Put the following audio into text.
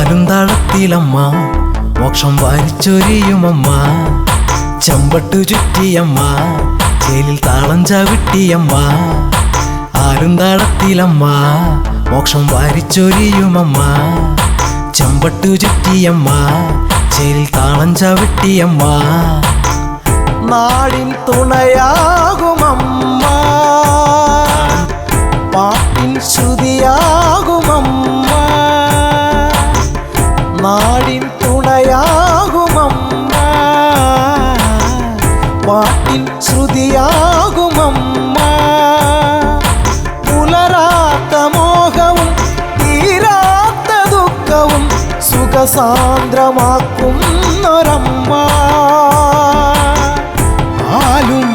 ആരുന്താളത്തിലമ്മ മോക്ഷം വാരിച്ചൊരിയുമമ്മ. ചമ്പട്ടു ചുറ്റിയമ്മ. ചേലിൽ താളം ചവിട്ടിയമ്മ. ആരുന്താളത്തിലമ്മ മോക്ഷം വാരിച്ചൊരിയുമമ്മ. ചമ്പട്ടു ചുറ്റിയമ്മ. ചേലിൽ താളം ചവിട്ടിയമ്മ. നാടിൻ തുണയാകുമമ്മ. പാട്ടിൻ ശ്രുതിയാകുമമ്മ. നാടിൻ തുണയാകുമമ്മ. പാട്ടിൻ ശ്രുതിയാകുമമ്മ. പുലരാത്ത മോഹവും തീരാത്ത ദുഃഖവും ആലും